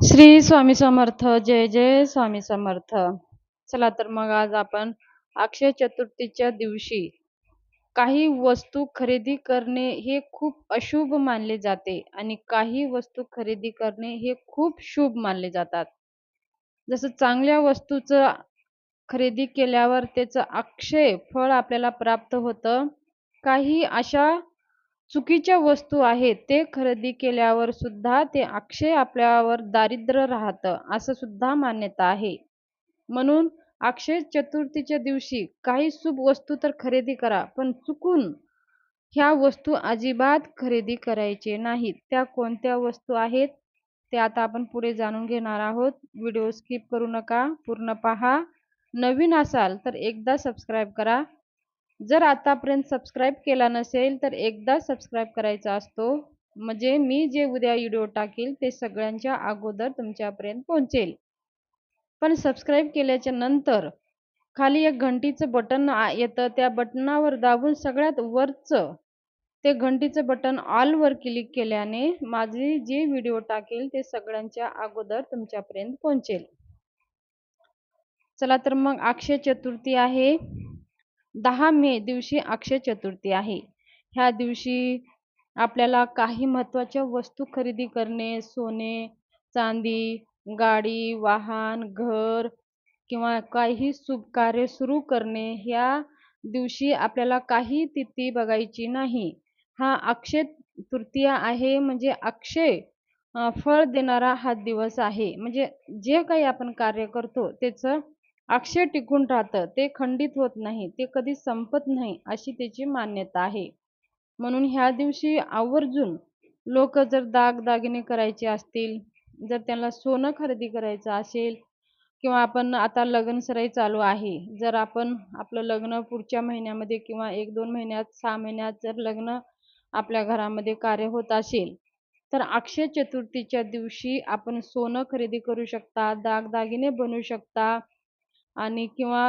श्री स्वामी समर्थ जय जय स्वामी समर्थ. चला तर मग आज आपण अक्षय चतुर्थीच्या दिवशी काही वस्तू खरेदी करणे हे खूप अशुभ मानले जाते आणि काही वस्तू खरेदी करणे हे खूप शुभ मानले जातात. जसं चांगल्या वस्तूचं खरेदी केल्यावर त्याचं अक्षय फळ आपल्याला प्राप्त होतं काही अशा चुकीच्या वस्तू आहेत ते खरेदी केल्यावर सुद्धा ते अक्षय आपल्यावर दारिद्र्य राहतं असं सुद्धा मान्यता आहे. म्हणून अक्षय चतुर्थीच्या दिवशी काही शुभ वस्तू तर खरेदी करा पण चुकून ह्या वस्तू अजिबात खरेदी करायचे नाहीत. त्या कोणत्या वस्तू आहेत ते आता आपण पुढे जाणून घेणार आहोत. व्हिडिओ स्किप करू नका पूर्ण पहा. नवीन असाल तर एकदा सबस्क्राईब करा. जर आतापर्यंत सबस्क्राईब केला नसेल तर एकदा सबस्क्राईब करायचा असतो. म्हणजे मी जे उद्या व्हिडिओ टाकेल ते सगळ्यांच्या अगोदर तुमच्यापर्यंत पोहोचेल. पण सबस्क्राईब केल्याच्यानंतर खाली एक घंटीचं बटन येतं. त्या बटनावर दाबून सगळ्यात वरचं ते घंटीचं बटन ऑलवर क्लिक केल्याने माझे जे व्हिडिओ टाकेल ते सगळ्यांच्या अगोदर तुमच्यापर्यंत पोहोचेल. चला तर मग अक्षय चतुर्थी आहे. दहा मे दिवशी अक्षय चतुर्थी आहे. ह्या दिवशी आपल्याला काही महत्त्वाच्या वस्तू खरेदी करणे सोने चांदी गाडी वाहन घर किंवा काही शुभ कार्य सुरू करणे ह्या दिवशी आपल्याला काही तिथी बघायची नाही. हा अक्षय तृतीया आहे म्हणजे अक्षय फळ देणारा हा दिवस आहे. म्हणजे जे काही आपण कार्य करतो त्याचं अक्षय टिकून राहतं. ते खंडित होत नाही. ते कधी संपत नाही अशी त्याची मान्यता आहे. म्हणून ह्या दिवशी आवर्जून लोक जर दागदागिने करायचे असतील जर त्यांना सोनं खरेदी करायचं असेल किंवा आपण आता लग्नसराई चालू आहे जर आपण आपलं लग्न पुढच्या महिन्यामध्ये किंवा एक दोन महिन्यात सहा महिन्यात जर लग्न आपल्या घरामध्ये कार्य होत असेल तर अक्षय चतुर्थीच्या दिवशी आपण सोनं खरेदी करू शकता दागदागिने बनवू शकता आणि किंवा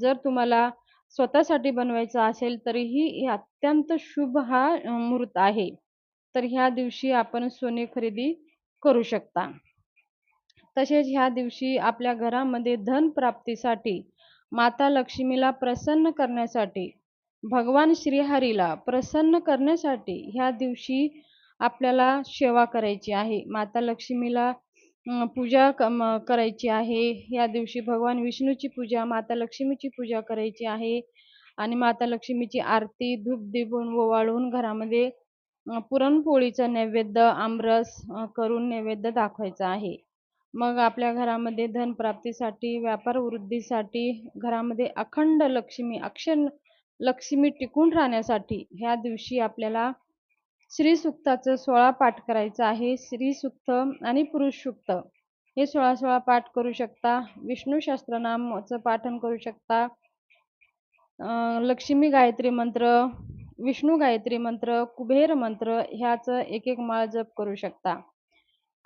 जर तुम्हाला स्वतःसाठी बनवायचं असेल तरीही अत्यंत शुभ हा मुहूर्त आहे. तर ह्या दिवशी आपण सोने खरेदी करू शकता. तसेच ह्या दिवशी आपल्या घरामध्ये धन प्राप्तीसाठी माता लक्ष्मीला प्रसन्न करण्यासाठी भगवान श्रीहरीला प्रसन्न करण्यासाठी ह्या दिवशी आपल्याला सेवा करायची आहे. माता लक्ष्मीला पूजा करायची आहे. या दिवशी भगवान विष्णूची पूजा माता लक्ष्मीची पूजा करायची आहे. आणि माता लक्ष्मीची आरती धूप दिवून ओवाळून घरामध्ये पुरणपोळीचा नैवेद्य आमरस करून नैवेद्य दाखवायचा आहे. मग आपल्या घरामध्ये धनप्राप्तीसाठी व्यापार वृद्धीसाठी घरामध्ये अखंड लक्ष्मी अक्षर लक्ष्मी टिकून राहण्यासाठी ह्या दिवशी आपल्याला श्री सुक्ताचं सोळा पाठ करायचं आहे. श्री सुक्त आणि पुरुष सुक्त हे सोळा सोळा पाठ करू शकता. विष्णू सहस्त्रनामचं पाठन करू शकता. लक्ष्मी गायत्री मंत्र विष्णू गायत्री मंत्र कुबेर मंत्र ह्याचं एक एक माळ जप करू शकता.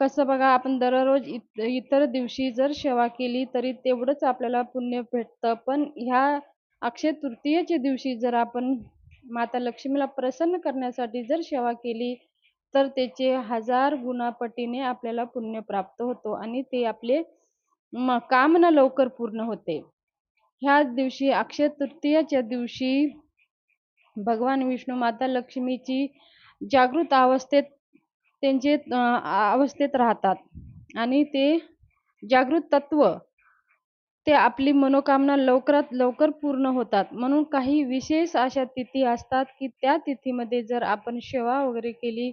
कसं बघा आपण दररोज इत इतर दिवशी जर सेवा केली तरी तेवढंच आपल्याला पुण्य भेटतं. पण ह्या अक्षय तृतीयेच्या दिवशी जर आपण माता लक्ष्मीला प्रसन्न करण्यासाठी जर सेवा केली तर त्याचे हजार गुणापटीने आपल्याला पुण्य प्राप्त होतो आणि ते आपले कामना लवकर पूर्ण होते. ह्या दिवशी अक्षय तृतीयाच्या दिवशी भगवान विष्णू माता लक्ष्मीची जागृत अवस्थेत त्यांचे अवस्थेत राहतात. आणि ते जागृत तत्व ते आपली मनोकामना लवकरात लवकर पूर्ण होतात. म्हणून काही विशेष अशा तिथी असतात की त्या तिथीमध्ये जर आपण सेवा वगैरे केली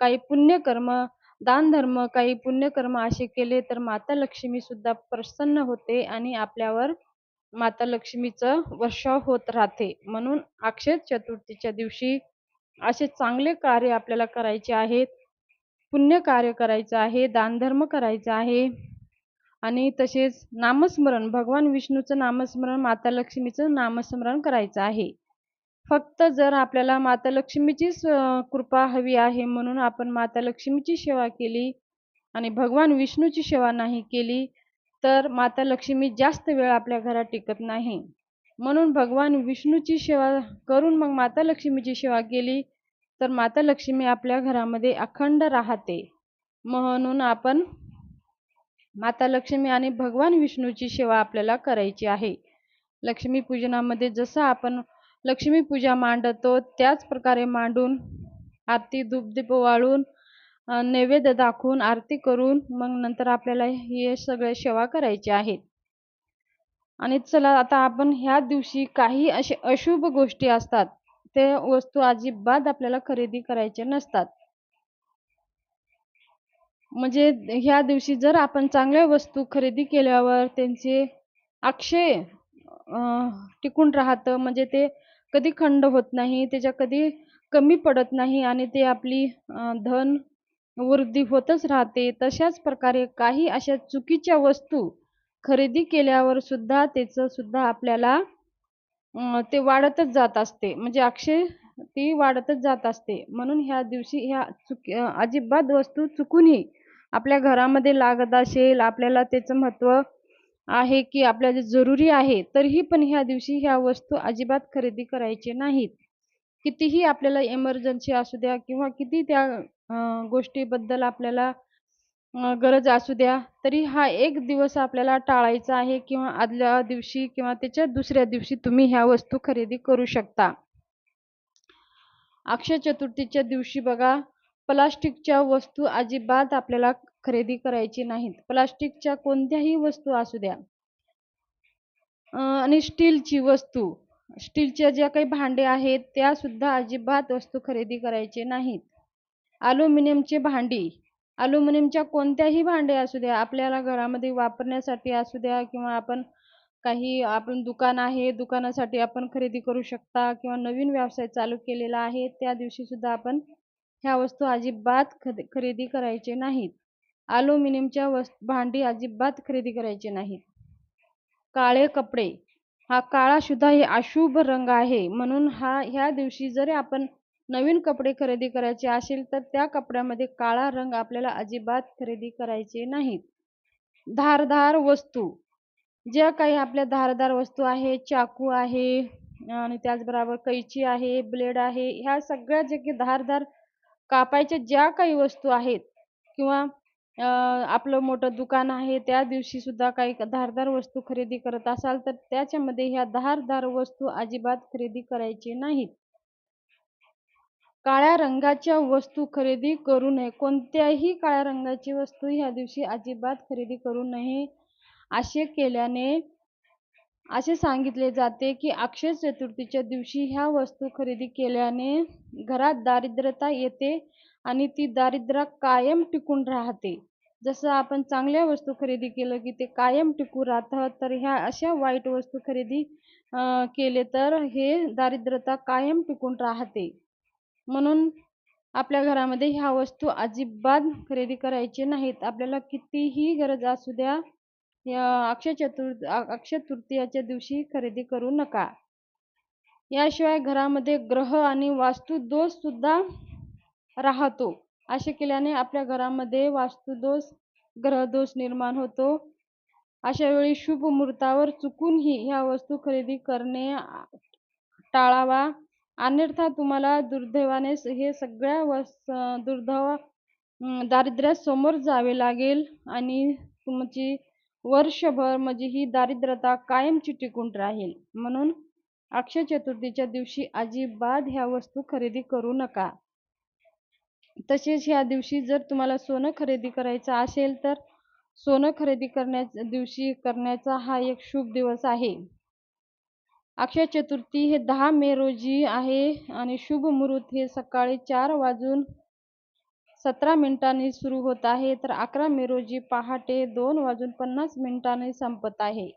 काही पुण्यकर्म दानधर्म काही पुण्यकर्म असे केले तर माता लक्ष्मी सुद्धा प्रसन्न होते आणि आपल्यावर माता लक्ष्मीचं वर्षाव होत राहते. म्हणून अक्षय चतुर्थीच्या दिवशी असे चांगले कार्य आपल्याला करायचे आहेत पुण्य कार्य करायचं आहे दानधर्म करायचा आहे. आणि तसेच नामस्मरण भगवान विष्णूचं नामस्मरण माता लक्ष्मीचं नामस्मरण करायचं आहे. फक्त जर आपल्याला माता लक्ष्मीचीच कृपा हवी आहे म्हणून आपण माता लक्ष्मीची सेवा केली आणि भगवान विष्णूची सेवा नाही केली तर माता लक्ष्मी जास्त वेळ आपल्या घरात टिकत नाही. म्हणून भगवान विष्णूची सेवा करून मग माता लक्ष्मीची सेवा केली तर माता लक्ष्मी आपल्या घरामध्ये अखंड राहते. म्हणून आपण माता लक्ष्मी आणि भगवान विष्णूची सेवा आपल्याला करायची आहे. लक्ष्मी पूजनामध्ये जसं आपण लक्ष्मी पूजा मांडतो त्याच प्रकारे मांडून आरती धूपदीप वाळून नैवेद्य दाखवून आरती करून मग नंतर आपल्याला हे सगळे सेवा करायचे आहेत आणि चला आता आपण ह्या दिवशी काही असे अशुभ गोष्टी असतात. ते वस्तू अजिबात आपल्याला खरेदी करायचे नसतात. म्हणजे ह्या दिवशी जर आपण चांगल्या वस्तू खरेदी केल्यावर त्यांचे अक्षय टिकून राहतं. म्हणजे ते कधी खंड होत नाही त्याच्या कधी कमी पडत नाही आणि ते आपली धन वृद्धी होतच राहते. तशाच प्रकारे काही अशा चुकीच्या वस्तू खरेदी केल्यावर सुद्धा त्याचं सुद्धा आपल्याला ते वाढतच जात असते. म्हणजे अक्षय ती वाढतच जात असते. म्हणून ह्या दिवशी ह्या चुक अजिबात वस्तू चुकूनही आपल्या घरामध्ये लागत असेल आपल्याला त्याचं महत्त्व आहे की आपल्याला जरुरी आहे तरीही पण ह्या दिवशी ह्या वस्तू अजिबात खरेदी करायचे नाहीत. कितीही आपल्याला इमर्जन्सी असू द्या किंवा किती त्या गोष्टीबद्दल आपल्याला गरज असू द्या तरी हा एक दिवस आपल्याला टाळायचा आहे किंवा आदल्या दिवशी किंवा त्याच्या दुसऱ्या दिवशी तुम्ही ह्या वस्तू खरेदी करू शकता. अक्षय चतुर्थीच्या दिवशी बघा प्लास्टिकच्या वस्तू अजिबात आपल्याला खरेदी करायची नाहीत. प्लास्टिकच्या कोणत्याही वस्तू असू द्या. आणि स्टीलची वस्तू. स्टीलच्या ज्या काही भांडे आहेत त्या सुद्धा अजिबात वस्तू खरेदी करायचे नाहीत. अल्युमिनियमचे भांडी. अल्युमिनियमच्या कोणत्याही भांडे असू द्या आपल्याला घरामध्ये वापरण्यासाठी असू द्या किंवा आपण काही आपण दुकान आहे दुकानासाठी आपण खरेदी करू शकता किंवा नवीन व्यवसाय चालू केलेला आहे त्या दिवशी सुद्धा आपण ह्या वस्तू अजिबात खरेदी करायचे नाहीत. अल्युमिनियमच्या वस् भांडी अजिबात खरेदी करायचे नाहीत. काळे कपडे हा काळा सुद्धा हे अशुभ रंग आहे. म्हणून हा ह्या दिवशी जरी आपण नवीन कपडे खरेदी करायचे असेल तर त्या कपड्यामध्ये काळा रंग आपल्याला अजिबात खरेदी करायचे नाहीत. धारधार वस्तू ज्या काही आपल्या धारदार वस्तू आहे चाकू आहे आणि त्याचबरोबर कैची आहे ब्लेड आहे ह्या सगळ्या जे की धारदार कापायच्या ज्या काही वस्तू आहेत किंवा आपलं मोठं दुकान आहे त्या दिवशी सुद्धा काही धारदार वस्तू खरेदी करत असाल तर त्याच्यामध्ये ह्या धारदार वस्तू अजिबात खरेदी करायची नाहीत. काळ्या रंगाच्या वस्तू खरेदी करू नये. कोणत्याही काळ्या रंगाची वस्तू ह्या दिवशी अजिबात खरेदी करू नये असे केल्याने असे सांगितले जाते की अक्षय चतुर्थीच्या दिवशी ह्या वस्तू खरेदी केल्याने घरात दारिद्र्यता येते आणि ती दारिद्र्य कायम टिकून राहते. जसं आपण चांगल्या वस्तू खरेदी केलं की ते कायम टिकू राहतं तर ह्या अशा वाईट वस्तू खरेदी केले तर हे दारिद्र्यता कायम टिकून राहते. म्हणून आपल्या घरामध्ये ह्या वस्तू अजिबात खरेदी करायची नाहीत. आपल्याला कितीही गरज असू द्या या अक्षय चतुर्थ अक्षय तृतीयाच्या दिवशी खरेदी करू नका. याशिवाय घरामध्ये ग्रह आणि वास्तू दोष सुद्धा राहतो. असे केल्याने आपल्या घरामध्ये वास्तुदोष ग्रहदोष निर्माण होतो. अशा वेळी शुभ मुहूर्तावर चुकूनही ह्या वस्तू खरेदी करणे टाळावा. अन्यथा तुम्हाला दुर्दैवाने हे सगळ्या वस दुर्दैव दारिद्र्यासमोर जावे लागेल आणि तुमची वर्षभर म्हणजे ही दारिद्रता कायमची टिकून राहील. म्हणून अक्षय चतुर्थीच्या दिवशी अजिबात ह्या वस्तू खरेदी करू नका. तसेच ह्या दिवशी जर तुम्हाला सोनं खरेदी करायचं असेल तर सोनं खरेदी करण्या दिवशी करण्याचा हा एक शुभ दिवस आहे. अक्षय चतुर्थी हे दहा मे रोजी आहे आणि शुभ मुहूर्त हे सकाळी चार वाजून सतरा मिनिटांनी सुरू होत आहे. तर अकरा मे रोजी पहाटे दोन वाजून पन्नास मिनिटांनी संपत आहे.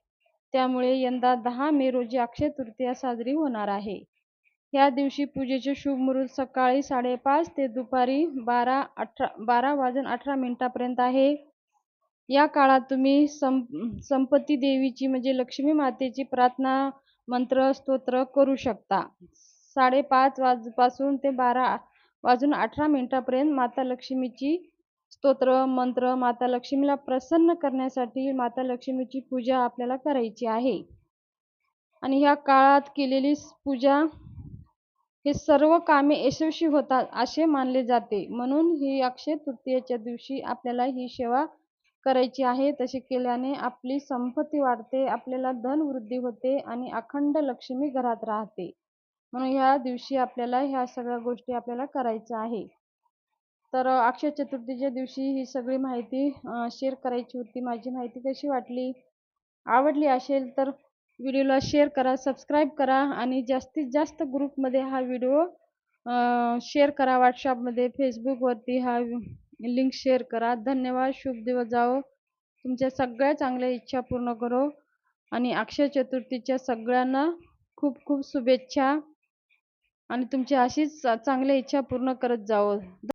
त्यामुळे यंदा दहा मे रोजी अक्षय तृतीया साजरी होणार आहे. या दिवशी पूजेचे शुभ मुहूर्त सकाळी साडेपाच ते दुपारी बारा अठरा बारा वाजून अठरा मिनिटापर्यंत आहे. या काळात तुम्ही सं संपत्ती देवीची म्हणजे लक्ष्मी मातेची प्रार्थना मंत्र स्तोत्र करू शकता. साडेपाच वाजपासून ते बारा वाजून अठरा मिनिटापर्यंत माता लक्ष्मीची स्तोत्र मंत्र माता लक्ष्मीला प्रसन्न करण्यासाठी माता लक्ष्मीची पूजा आपल्याला करायची आहे. आणि ह्या काळात केलेली पूजा हे सर्व कामे यशस्वी होतात असे मानले जाते. म्हणून ही अक्षय तृतीयेच्या दिवशी आपल्याला ही सेवा करायची आहे. तसे केल्याने आपली संपत्ती वाढते आपल्याला धनवृद्धी होते आणि अखंड लक्ष्मी घरात राहते. म्हणून ह्या दिवशी आपल्याला ह्या सगळ्या गोष्टी आपल्याला करायच्या आहे. तर अक्षय चतुर्थीच्या दिवशी ही सगळी माहिती शेअर करायची होती. माझी माहिती कशी वाटली? आवडली असेल तर व्हिडिओला शेअर करा सबस्क्राईब करा आणि जास्तीत जास्त ग्रुपमध्ये हा व्हिडिओ शेअर करा. व्हॉट्सअपमध्ये फेसबुकवरती हा लिंक शेअर करा. धन्यवाद. शुभ दिवस जाओ. तुमच्या सगळ्या चांगल्या इच्छा पूर्ण करो. आणि अक्षय चतुर्थीच्या सगळ्यांना खूप खूप शुभेच्छा. आणि तुमची अशीच चांगल्या इच्छा पूर्ण करत जाओ